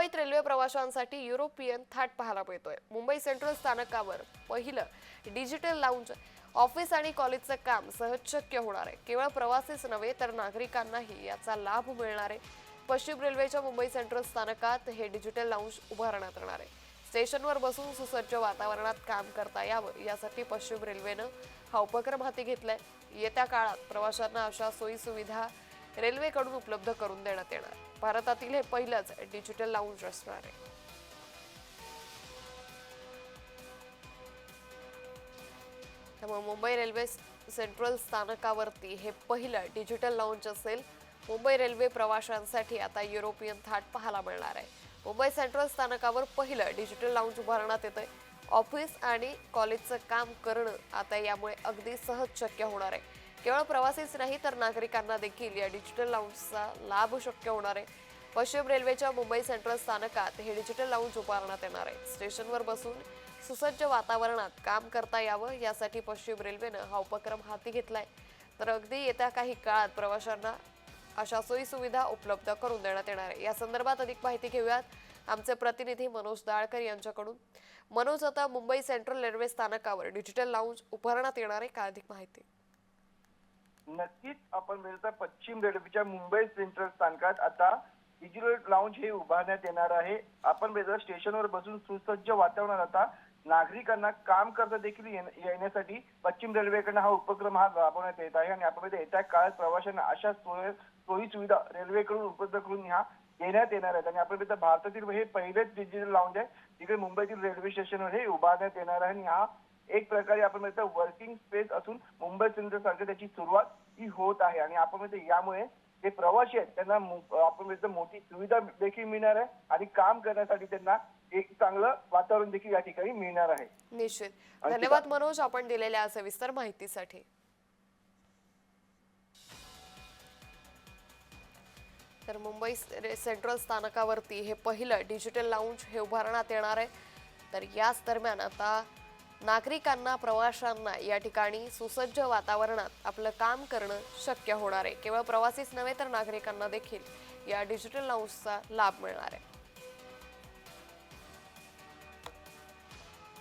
मुंबईत रेल्वे प्रवाशांसाठी युरोपियन थाट पाहायला मिळतोय. मुंबई सेंट्रल स्थानकावर पहिलं डिजिटल लाऊंज ऑफिस आणि कॉलेजचं काम सहज शक्य होणार आहे. केवळ प्रवासीच नव्हे तर नागरिकांनाही याचा लाभ मिळणार आहे. पश्चिम रेल्वेच्या मुंबई सेंट्रल स्थानकात हे डिजिटल लाऊंज उभारण्यात येणार आहे. स्टेशनवर बसून सुसज्ज वातावरणात काम करता यावं यासाठी पश्चिम रेल्वेनं हा उपक्रम हाती घेतलाय. येत्या काळात प्रवाशांना अशा सोयी सुविधा रेल्वेकडून उपलब्ध करून देण्यात येणार. भारतातील हे पहिलंच डिजिटल लाऊंज असणार आहे. त्यामुळे मुंबई रेल्वे सेंट्रल स्थानकावरती हे पहिलं डिजिटल लाऊंज असेल. मुंबई रेल्वे प्रवाशांसाठी आता युरोपियन थाट पाहायला मिळणार आहे. मुंबई सेंट्रल स्थानकावर पहिलं डिजिटल लाऊंज उभारण्यात येतं ऑफिस आणि कॉलेजचं काम करणं आता यामुळे अगदी सहज शक्य होणार आहे. केवळ प्रवासीच नाही तर नागरिकांना देखील या डिजिटल लाऊंजचा लाभ शक्य होणार आहे. पश्चिम रेल्वेच्या मुंबई सेंट्रल स्थानकात हे डिजिटल लाऊंज उभारण्यात येणार आहे. स्टेशनवर बसून सुसज्ज वातावरणात काम करता यावं यासाठी पश्चिम रेल्वेनं हा उपक्रम हाती घेतलाय. तर अगदी येत्या काही काळात प्रवाशांना अशा सोयी सुविधा उपलब्ध करून देण्यात येणार आहे. या संदर्भात अधिक माहिती घेऊयात आमचे प्रतिनिधी मनोज दाळकर यांच्याकडून. मनोज आता मुंबई सेंट्रल रेल्वे स्थानकावर डिजिटल लाऊंज उभारण्यात येणार आहे. का अधिक माहिती? नक्कीच आपण मिळता पश्चिम रेल्वेच्या मुंबई सेंट्रल स्थानकात. आता डिजिटल लाऊंज हे उभारण्यात येणार आहे. आपण मिळता स्टेशनवर बसून सुसज्ज वातावरणात आता नागरिकांना काम करता देखील येण्यासाठी पश्चिम रेल्वेकडनं हा उपक्रम हा राबवण्यात येत आहे. आणि आपण येत्या काळात प्रवाशांना अशा सोय सोयी सुविधा रेल्वेकडून उपलब्ध करून ह्या देण्यात येणार आहेत. आणि आपण भारतातील हे पहिलेच डिजिटल लाऊंज आहे. तिकडे मुंबईतील रेल्वे स्टेशनवर हे उभारण्यात येणार आहे. आणि हा एक प्रकारे आपण म्हणतो वर्किंग स्पेस असून मुंबई सेंट्रल सारखं त्याची सुरुवात ही होत आहे. आणि आपण म्हणतो यामुळे जे प्रवासी आहेत त्यांना आपण म्हणतो मोठी सुविधा देखील मिळणार आहे आणि काम करण्यासाठी त्यांना एक चांगलं वातावरण देखील या ठिकाणी मिळणार आहे. निश्चित. धन्यवाद मनोज आपण दिलेल्या सविस्तर माहितीसाठी. तर मुंबई सेंट्रल स्थानकावरती हे पहिलं डिजिटल लाऊंज हे उभारण्यात येणार आहे. तर याच दरम्यान आता नागरिकांना प्रवाशांना या ठिकाणी सुसज्ज वातावरणात आपलं काम करणं शक्य होणार आहे. केवळ प्रवासीच नव्हे तर नागरिकांना देखील या डिजिटल लाऊंजचा लाभ मिळणार आहे.